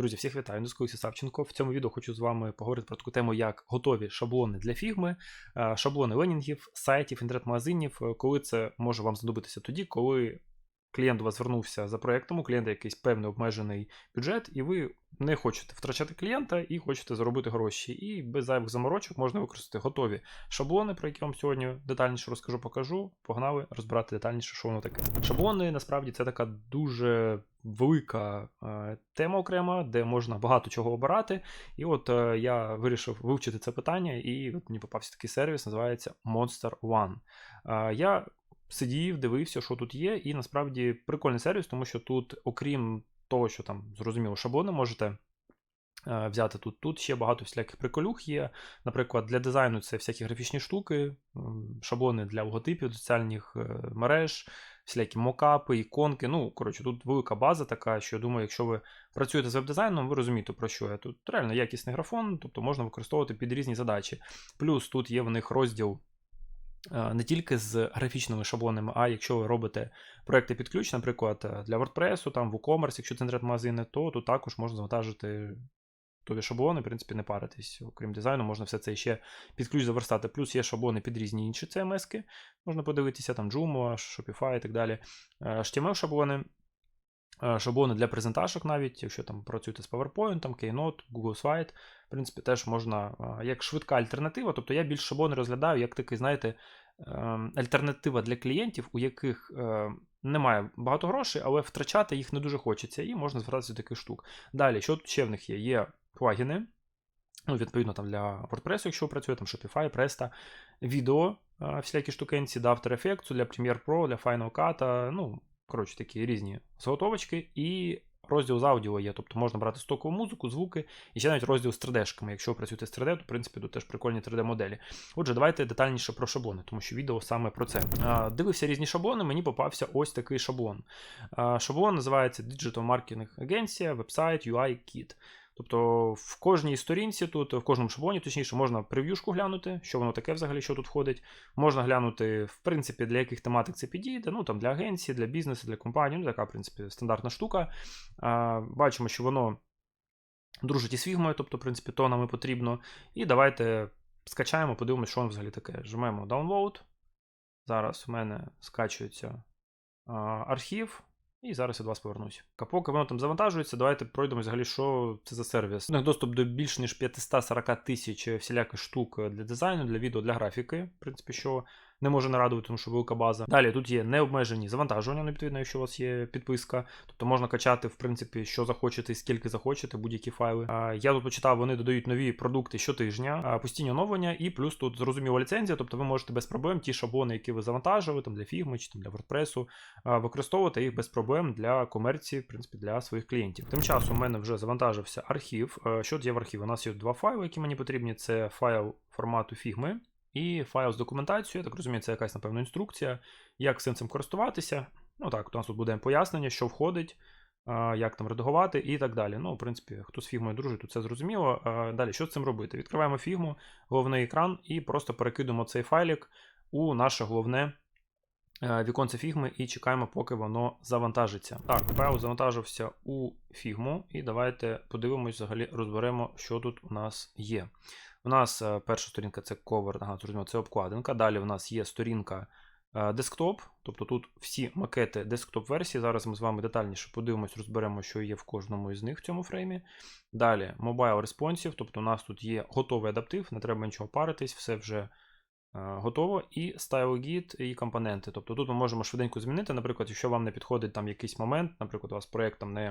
Друзі, всіх вітаю, Низкуюся Савченко. В цьому відео хочу з вами поговорити про таку тему, як готові шаблони для фігми, е, шаблони ленінгів, сайтів, інтернет-магазинів, е, коли це може вам знадобитися тоді, коли клієнт у вас звернувся за проєктом, у клієнта якийсь певний обмежений бюджет, і ви не хочете втрачати клієнта і хочете заробити гроші. І без зайвих заморочок можна використати готові шаблони, про які вам сьогодні детальніше розкажу, покажу. Погнали розбирати детальніше, що воно таке. Шаблони насправді це така дуже велика е, тема окрема, де можна багато чого обирати. І от е, я вирішив вивчити це питання, і от мені попався такий сервіс, називається Monster One. Е, я сидів, дивився, що тут є, і насправді прикольний сервіс, тому що тут, окрім того, що там зрозуміло, шаблони можете. е, Взяти тут. Тут ще багато всіляких приколюх є. Наприклад, для дизайну це всякі графічні штуки, шаблони для логотипів, соціальних е, мереж, всілякі мокапи, іконки. Ну, коротше, тут велика база така, що я думаю, якщо ви працюєте з веб-дизайном, ви розумієте, про що я. Тут реально якісний графон, тобто можна використовувати під різні задачі. Плюс тут є в них розділ. Не тільки з графічними шаблонами, а якщо ви робите проекти під ключ, наприклад, е, для WordPress, там WooCommerce, якщо це інтернет-магазини, то тут також можна завантажити готові шаблони, в принципі, не паритись. Окрім дизайну, можна все це ще під ключ заверстати. Плюс є шаблони під різні інші CMS-ки. Можна подивитися, там Joomla, Shopify і так далі. Е, HTML-шаблони. Е, Шаблони для презентажок навіть, якщо там працюєте з PowerPoint, Keynote, Google Slide, в принципі, теж можна е, як швидка альтернатива. Тобто я більш шаблони розглядаю як такий, знаєте, ем, альтернатива для клієнтів, у яких е, немає багато грошей, але втрачати їх не дуже хочеться, і можна звертатися до таких штук. Далі, що тут ще в них є? Є плагіни. Ну, відповідно, там для WordPress, якщо ви працюєте, там Shopify, Presto, відео, всілякі штукенці, для After Effects, для Premiere Pro, для Final Cut, ну, коротше, такі різні заготовочки, і розділ з аудіо є, тобто можна брати стокову музику, звуки, і ще навіть розділ з 3D-шками. Якщо ви працюєте з 3D, то в принципі тут теж прикольні 3D-моделі. Отже, давайте детальніше про шаблони, тому що відео саме про це. А, Дивився різні шаблони, мені попався ось такий шаблон. А, Шаблон називається Digital Marketing Agency, вебсайт UI Kit. Тобто в кожній сторінці тут, в кожному шаблоні, точніше, можна прев'юшку глянути, що воно таке взагалі, що тут входить. Можна глянути, в принципі, для яких тематик це підійде. Ну там для агенції, для бізнесу, для компанії, ну така, в принципі, стандартна штука. А, Бачимо, що воно дружить із фігмою, тобто, в принципі, то нам і потрібно. І давайте скачаємо, подивимося, що воно взагалі таке. Жмемо download. Зараз у мене скачується а, архів. І зараз я до вас повернусь. Поки воно там завантажується, давайте пройдемо взагалі, що це за сервіс. У них доступ до більш ніж 540 тисяч всіляких штук для дизайну, для відео, для графіки. В принципі, що не може нарадувати, тому що велика база. Далі тут є необмежені завантажування, ну, відповідно, якщо у вас є підписка. Тобто можна качати, в принципі, що захочете і скільки захочете, будь-які файли. Я тут почитав, вони додають нові продукти щотижня, постійні оновлення, і плюс тут зрозуміла ліцензія, тобто ви можете без проблем ті шаблони, які ви завантажили, там для фігми чи там для WordPress, використовувати їх без проблем для комерції, в принципі, для своїх клієнтів. Тим часом у мене вже завантажився архів. Що є в архіві? У нас є два файли, які мені потрібні. Це файл формату фігми. І файл з документацією, я так розумію, це якась, напевно, інструкція, як цим цим користуватися. Ну так, у нас тут буде пояснення, що входить, як там редагувати і так далі. Ну, в принципі, хто з фігмою дружить, то це зрозуміло. Далі, що з цим робити? Відкриваємо фігму, головний екран, і просто перекидуємо цей файлик у наше головне віконце фігми і чекаємо, поки воно завантажиться. Так, файл завантажився у фігму, і давайте подивимось, взагалі розберемо, що тут у нас є. У нас е, перша сторінка це ковер, зрозуміло, це обкладинка. Далі у нас є сторінка е, десктоп, тобто тут всі макети десктоп-версії. Зараз ми з вами детальніше подивимось, розберемо, що є в кожному із них в цьому фреймі. Далі Mobile Responsive, тобто у нас тут є готовий адаптив, не треба нічого паритись, все вже е, готово. І Style Guide і компоненти. Тобто тут ми можемо швиденько змінити. Наприклад, якщо вам не підходить там якийсь момент, наприклад, у вас проєкт там не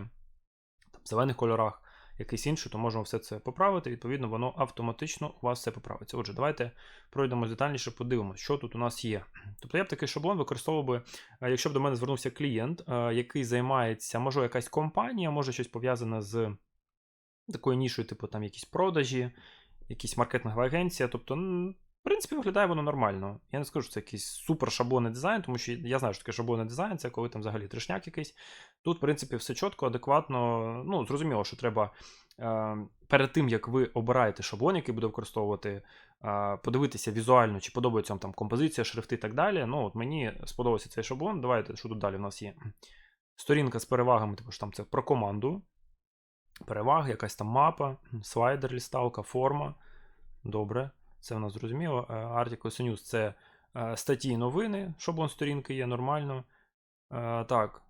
там, в зелених кольорах якийсь інший, то можемо все це поправити. Відповідно, воно автоматично у вас все поправиться. Отже, давайте пройдемо детальніше, подивимося, що тут у нас є. Тобто я б такий шаблон використовував би, е, якщо б до мене звернувся клієнт, е, який займається, може, якась компанія, може щось пов'язане з такою нішою, типу там якісь продажі, якісь маркетингова агенція. Тобто, в принципі, виглядає воно нормально. Я не скажу, що це якийсь супер шаблонний дизайн, тому що я знаю, що таке шаблонний дизайн, це коли там взагалі трешняк якийсь. Тут, в принципі, все чітко, адекватно. Ну, зрозуміло, що треба е, перед тим, як ви обираєте шаблон, який буде використовувати, е, подивитися візуально, чи подобається вам там композиція, шрифти і так далі. Ну, от Мені сподобався цей шаблон. Давайте, що тут далі у нас є? Сторінка з перевагами, типу що там це про команду. переваги, якась там мапа, слайдер, лісталка, форма. Добре, це в нас зрозуміло. Е, Articles News це е, статті і новини, шаблон сторінки є нормально. Е, Так,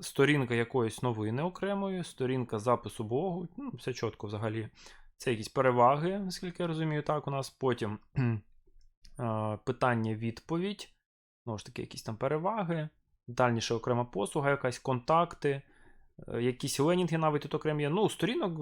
сторінка якоїсь новини окремої, сторінка запису блогу. Ну, все чітко взагалі. Це якісь переваги, наскільки я розумію, так у нас. Потім питання-відповідь. Знову ж таки, якісь там переваги. Дальніше окрема послуга, якась контакти. Е, Якісь ленінги навіть тут окремі. Ну, сторінок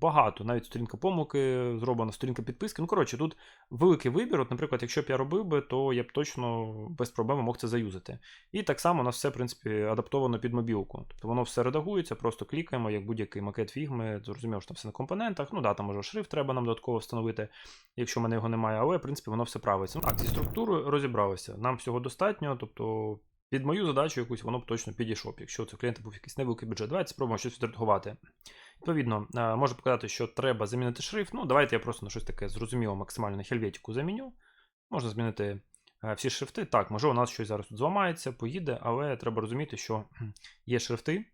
багато, навіть сторінка помилки зроблена, сторінка підписки. Ну, коротше, тут великий вибір. От, наприклад, якщо б я робив би, то я б точно без проблем мог це заюзати. І так само у нас все, в принципі, адаптовано під мобілку. Тобто воно все редагується, просто клікаємо, як будь-який макет фігми. Зрозуміло, що там все на компонентах. Ну, да, там може шрифт треба нам додатково встановити, якщо в мене його немає, але, в принципі, воно все правиться. Ну, так, зі структурою розібралися. Нам всього достатньо, тобто. Під мою задачу якусь воно б точно підійшло, б, якщо це клієнта був якийсь невеликий бюджет. Давайте спробуємо щось відредагувати. Відповідно, е, можу показати, що треба замінити шрифт. Ну, давайте я просто на щось таке зрозуміло максимально на хельветику заміню. Можна змінити е, всі шрифти. Так, може, у нас щось зараз тут зламається, поїде, але треба розуміти, що є шрифти,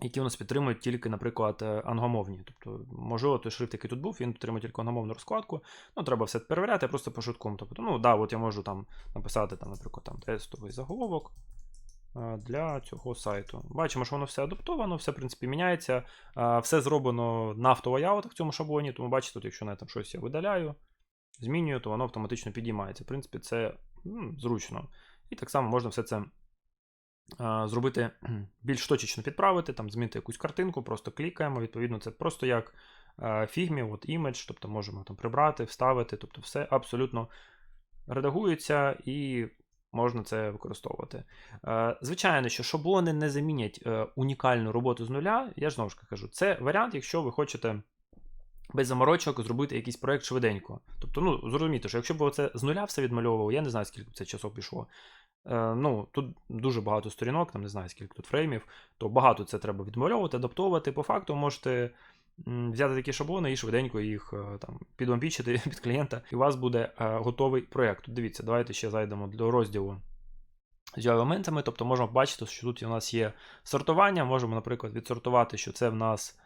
які у нас підтримують тільки, наприклад, е, англомовні. Тобто, можливо, той шрифт, який тут був, він підтримує тільки англомовну розкладку. Ну, треба все перевіряти, просто по шутком. Тобто, ну, да, от я можу там написати, там, наприклад, там, тестовий заголовок е, для цього сайту. Бачимо, що воно все адаптовано, все, в принципі, міняється. Е, Все зроблено на автолаyaut в цьому шаблоні, тому бачите, тут, якщо на там щось я видаляю, змінюю, то воно автоматично підіймається. В принципі, це м, зручно. І так само можна все це зробити більш точечно підправити, там змінити якусь картинку, просто клікаємо. Відповідно, це просто як фігмі, от імідж, тобто можемо там прибрати, вставити, тобто все абсолютно редагується і можна це використовувати. Звичайно, що шаблони не замінять е, унікальну роботу з нуля. Я ж знову ж кажу, це варіант, якщо ви хочете. Без заморочок зробити якийсь проект швиденько. Тобто, ну, зрозуміти, що якщо б це з нуля все відмальовувало, я не знаю, скільки б це часу пішло. Е, ну, тут дуже багато сторінок, там не знаю, скільки тут фреймів, то багато це треба відмальовувати, адаптовувати. По факту можете взяти такі шаблони і швиденько їх е, там підвампічити під клієнта, і у вас буде е, готовий проєкт. Дивіться, давайте ще зайдемо до розділу з елементами. Тобто можемо бачити, що тут у нас є сортування. Можемо, наприклад, відсортувати, що це в нас,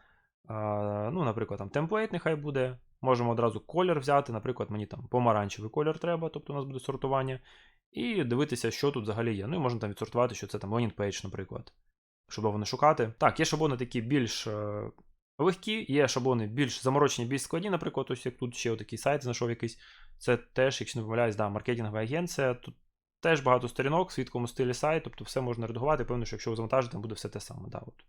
ну, наприклад, там темплейт нехай буде. Можемо одразу колір взяти, наприклад, мені там помаранчевий колір треба, тобто у нас буде сортування. І дивитися, що тут взагалі є. Ну і можна там відсортувати, що це там page, наприклад. Шаблони шукати. Так, є шаблони такі більш е, легкі, є шаблони більш заморочені, більш складні, наприклад, ось як тут ще отакий сайт знайшов якийсь. Це теж, якщо не помиляюсь, да, маркетингова агенція. Тут теж багато сторінок свідкому стилі сайт, тобто все можна редагувати. Певно, що якщо ви завантажите, буде все те саме. Да, от.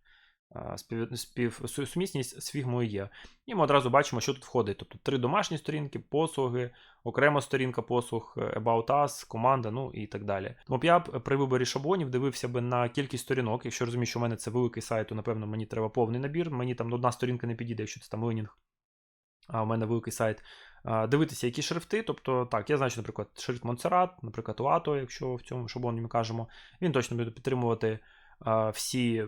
Спів, спів, сумісність з фігмою є. І ми одразу бачимо, що тут входить. Тобто три домашні сторінки, послуги, окрема сторінка послуг, е, About Us, команда, ну і так далі. Тому я б при виборі шаблонів дивився би на кількість сторінок. Якщо розумію, що в мене це великий сайт, то напевно мені треба повний набір. Мені там одна сторінка не підійде, якщо це там ленінг. А у мене великий сайт. Дивитися, які шрифти. Тобто, так, я знаю, що, наприклад, шрифт Montserrat, наприклад, Lato, якщо в цьому шаблоні ми кажемо, він точно буде підтримувати всі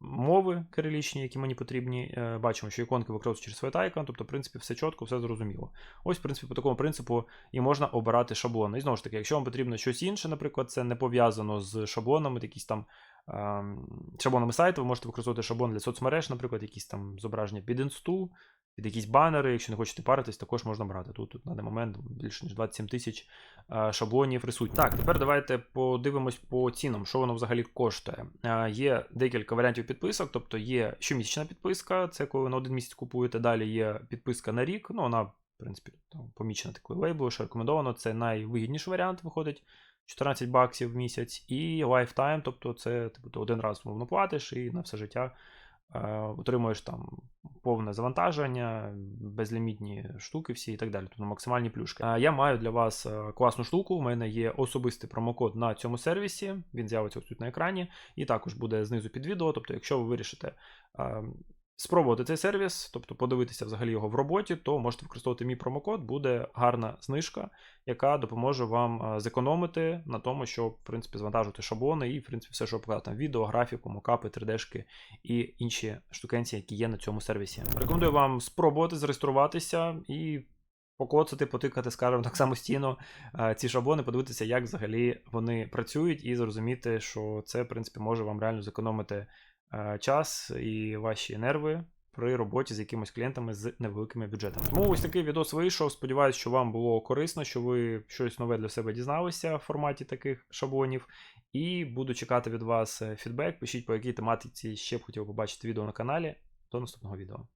мови кирилічні, які мені потрібні. Е, Бачимо, що іконки використовуються через Файтайкон, тобто, в принципі, все чітко, все зрозуміло. Ось, в принципі, по такому принципу і можна обирати шаблони. І знову ж таки, якщо вам потрібно щось інше, наприклад, це не пов'язано з шаблонами, якісь там ем, шаблонами сайту, ви можете використовувати шаблон для соцмереж, наприклад, якісь там зображення під інсту, під якісь банери. Якщо не хочете паритись, також можна брати. Тут, тут на даний момент більше ніж 27 тисяч е, шаблонів присутні. Так, тепер давайте подивимось по цінам, що воно взагалі коштує. Е, Є декілька варіантів підписок, тобто є щомісячна підписка, це коли ви на один місяць купуєте. Далі є підписка на рік. Ну, вона, в принципі, там помічена такою лейблою, що рекомендовано. Це найвигідніший варіант виходить. 14 баксів в місяць, і lifetime, тобто це типу, ти один раз мовно платиш і на все життя отримуєш там повне завантаження, безлімітні штуки всі і так далі. Тобто максимальні плюшки. Е, я маю для вас е, класну штуку. У мене є особистий промокод на цьому сервісі. Він з'явиться тут на екрані, і також буде знизу під відео. Тобто, якщо ви вирішите. Спробувати цей сервіс, тобто подивитися взагалі його в роботі, то можете використовувати мій промокод, буде гарна знижка, яка допоможе вам е, зекономити на тому, щоб в принципі завантажувати шаблони і в принципі все, що ви показали, там відео, графіку, мокапи, 3D-шки і інші штукенці, які є на цьому сервісі. Рекомендую вам спробувати зареєструватися і покоцати, потикати, скажімо так самостійно е, ці шаблони, подивитися, як взагалі вони працюють, і зрозуміти, що це в принципі може вам реально зекономити час і ваші нерви при роботі з якимись клієнтами з невеликими бюджетами. Тому ось такий відос вийшов. Сподіваюсь, що вам було корисно, що ви щось нове для себе дізналися в форматі таких шаблонів. І буду чекати від вас е, фідбек. Пишіть, по якій тематиці ще б хотів побачити відео на каналі. До наступного відео.